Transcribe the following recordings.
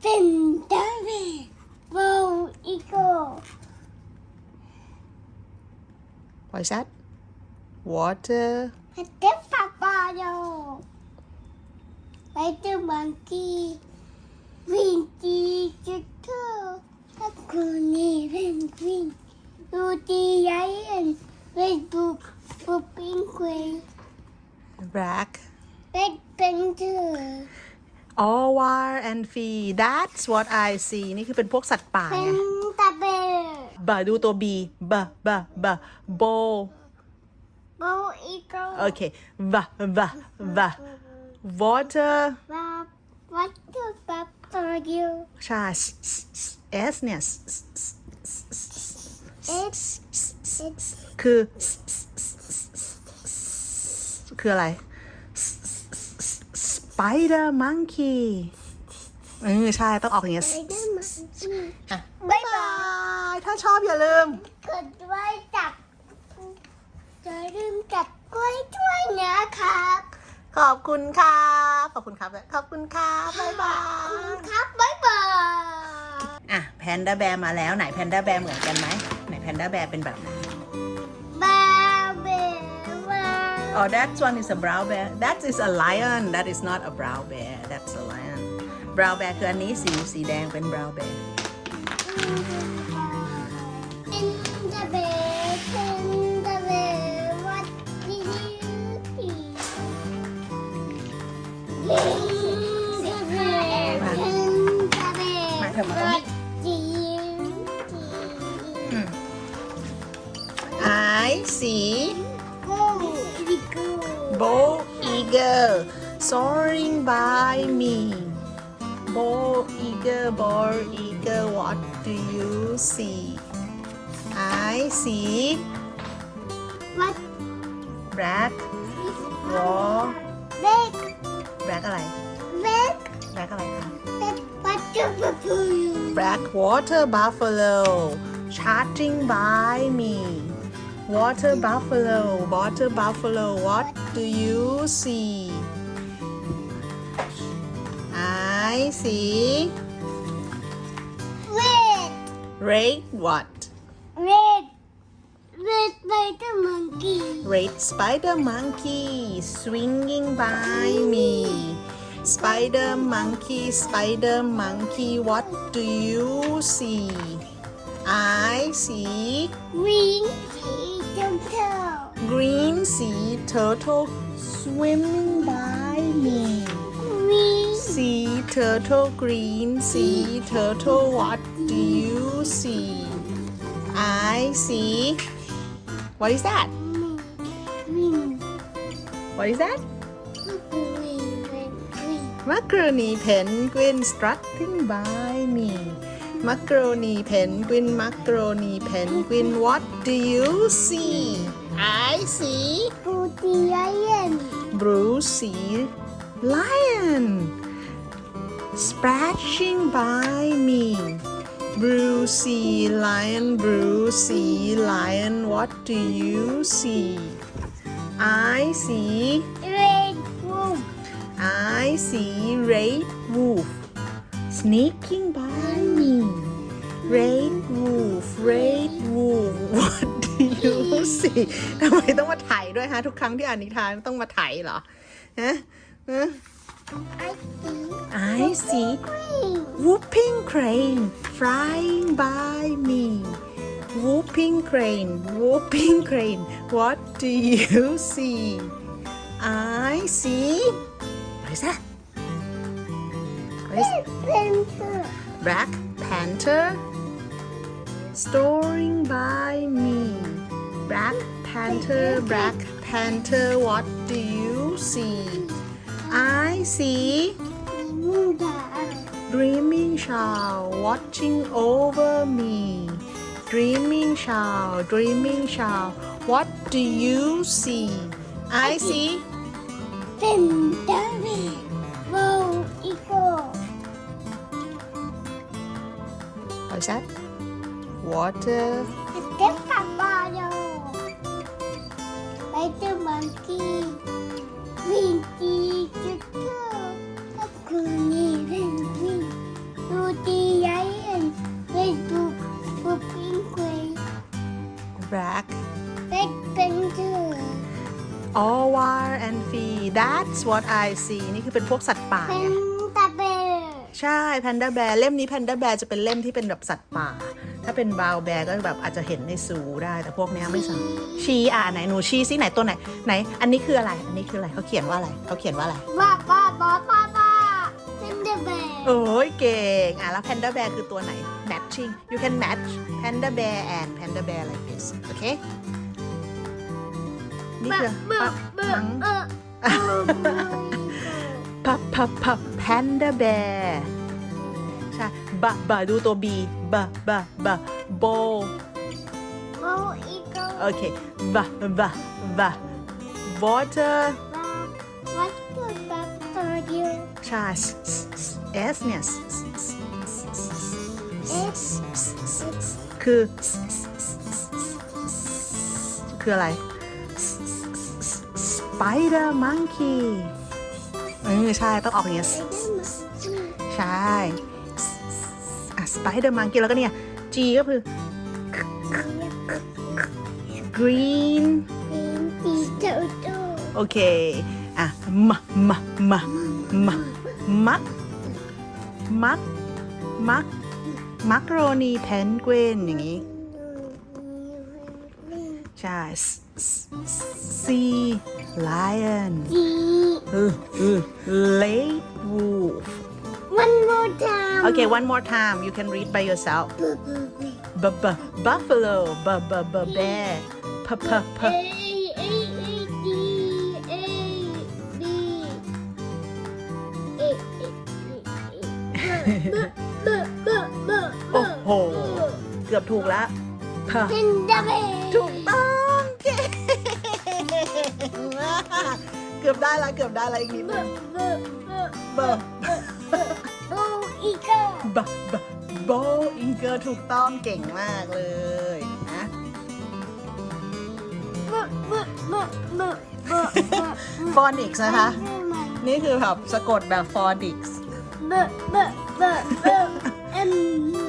Fin Derby, Eagle. What is that? Water. A different bottle. Like the monkey. Green tea, turtle. A corny and green. Rudy lion. Red book for penguin. Black. Red panther all wire and fee that's what I see นี่คือเป็นพวกสัตว์ป่าเป็ไงนตะเบลบะดูตัว b บะบะบะ bo โบอีโกโอเคบะบะบะ water แบบวัตถุแบบตัวเดียวใช่ s เนี่ยเอ็ดเอ็ดคือคืออะไร Spider Monkey เออใช่ต้องออกอย่างเงี้ย บ๊ายบาย ถ้าชอบอย่าลืมกดด้วยจับอย่าลืมจับกล้วยด้วยนะครับ ขอบคุณครับ ขอบคุณครับ ขอบคุณครับ บ๊ายบาย ขอบคุณครับ บ๊ายบายอ่ะแพนด้าแบร์มาแล้วไหนแพนด้าแบร์เหมือนกันไหมไหนแพนด้าแบร์เป็นแบบไหน Oh, that one is a brown bear. That is a lion. That is not a brown bear. That's a lion. Brown bear คืออันนี้สีสีแดงเป็น brown bear Bo eagle soaring by me. Bo eagle, bo eagle, what do you see? I see what? Black. Raw. Black. Black อะไร Black. Black อะไรคะ Black water Black water buffalo charging by me. Water buffalo, water buffalo, what do you see? I see. Red. Red what? Red. Red spider monkey. Red spider monkey swinging by me. Spider monkey, spider monkey, what do you see? I see. Green, see, green sea turtle swimming by me. Green. Sea turtle, green sea turtle, what do you see? I see. What is that? Green. What is that? Macaroni penguin strutting by me. Macaroni penguin, macaroni penguin, what do you see? I see Brucey lion. Brucey lion. Splashing by me. Brucey lion, Brucey lion, what do you see? I see red wolf. I see red wolf sneaking by me. Red wolf, red ทำไมต้องมาไถด้วยฮะทุกครั้งที่อ่านนิทานต้องมาไถเหรอฮะฮะ I see whooping crane flying by me whooping crane whooping crane what do you see I see อะไรซะ Panther Black Panther soaring by me black panther black panther what do you see I see dreaming child watching over me dreaming child dreaming child what do you see I see Phantom Wow Eagle What's that? Water. It's little monkey. Winky, little, a coolie, penguin, Rudy, lion, red book, blue penguin, Black. red panther, All war and fee that's what I see นี่คือเป็นพวกสัตว์ป่าไง panda bear. ใช่แพนด้าแบร์เล่มนี้แพนด้าแบร์จะเป็นเล่มที่เป็นแบบสัตว์ป่าถ้าเป็นบาวแบร์ก็แบบอาจจะเห็นในซูได้แต่พวกนี้ไม่สามชี้อ่าไหนหนูชี้สิไหนตัวไหนไหน อันนี้คืออะไรอันนี้คืออะไรเขาเขียนว่าอะไรเขาเขียนว่าอะไรว่าป้าบอาป้าป้าเต็มเแบร์โอ้ยเก่งอ่ะแล้วแพนด้าแบร์คือตัวไหน matching you can match panda bear and panda bear like this okay นี่คือปับมังพับพับพับ panda bear ะบะดูตัวบีบะบะบะโบโบอีโก Okay. บ a va, va. Water. วัตตอยูใช่ S S S เนี่ย S คือคืออะไร S Spider Monkey เออใช่ ต้องออกเนี้ยใช่สไปเดอร์มังกี้แล้วก็เนี่ย G ก็คือ green ีโอเคอ่ะมามามามามัมัมัมักโรนีแพนกวินอย่างนี้ใช่ซีไลออนดีเลดวู One more time. Okay, one more time. You can read by yourself. B b buffalo. B b b bear. P p p. A โอ้โหเกือบถูกแล้ว P. เปถูกต้องเกือบได้ละเกือบได้ละอีกนิดนึง B บะบบอิงเกอร์ถูกต้องเก่งมากเลยนะเบอะเบอะเบอะเบอะเบอะอฟอนิกส์นะคะนี่คือแบบสะกดแบบฟอนิกส์เบอะเบอะเบอะเอเอ็ม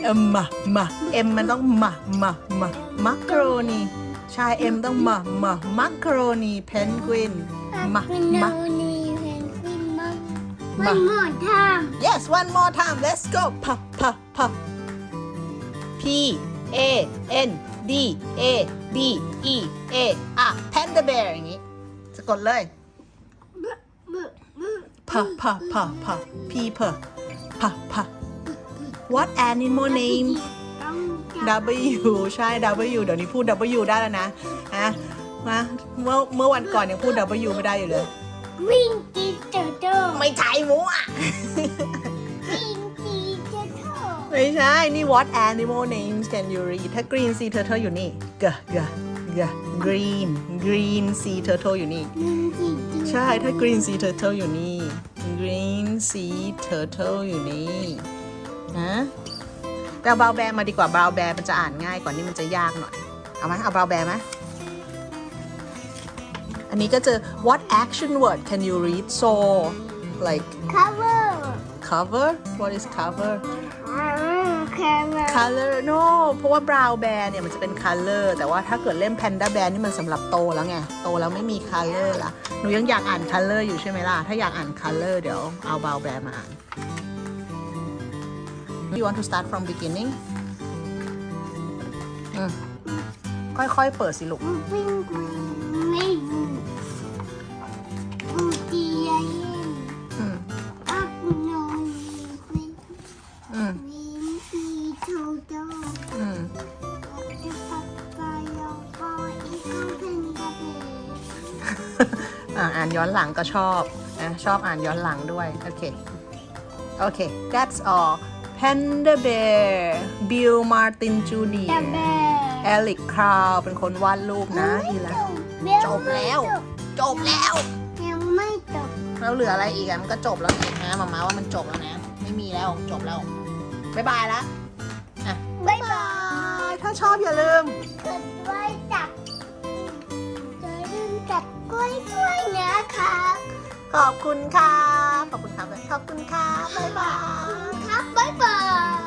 เอ็มมามาเอ็มมันต้องมามามามักโโรนีชายเอ็มต้องมามามักโโรนีเพนกวินมามา One more time. yes one more time let's go p ั p พับ P A N D A B E A A panda bear อย่างนี้จะกดเลย P P P P P P P P What animal name W ใช่ W เดี๋ยวนี้พูด W ได้แล้วนะฮะมาเมื่อเมื่อวันก่อนยังพูด W ไม่ได้อยู่เลย Green ไม่ใช่มัวไม่ใช่ นี่ what animal names can you read ถ้า green sea turtle อยู่นี่เกะเกะเกะ green green sea turtle อยู่นี่ ใช่ ถ้า green sea turtle อยู่นี่ green sea turtle อยู่นี่นะแต่บาวแบมาดีกว่าบาวแบมันจะอ่านง่ายกว่านี่มันจะยากหน่อย เอาไหมเอาบาวแบไหมอันนี้ก็จะ what action word can you read so like cover. cover what is cover c o r color no เพราะว่า brown bear เนี่ยมันจะเป็น color แต่ว่าถ้าเกิดเล่น panda bear นี่มันสำหรับโตแล้วไง โตแล้วไม่มี color ละ หนูยังอยากอ่าน color อยู่ใช่ไหมล่ะ ถ้าอยากอ่าน color เดี๋ยวเอา brown bear มาอ่าน you want to start from beginning ค่อยๆ เปิดสิลูกานย้อนหลังก็ชอบนะชอบอ่านย้อนหลังด้วย โอเค โอเค that's all Panda Bear Bill Martin Jr. Eric Crow เป็นคนวาดรูปนะอีละ จบแล้ว จบแล้วยังไม่จบแล้วเหลืออะไรอีกอ่ะมันก็จบแล้วนะมาม่าว่ามันจบแล้วนะ ไม่มีแล้วจบแล้ว บ๊ายบายละอ่ะบ๊ายบาย ถ้าชอบอย่าลืมกดไลค์จ้ะวยด้วยนะครับขอบคุณครับ ขอบคุณครับ ขอบคุณครับบ๊ายบาขอบยคุณครับบ๊ายบาย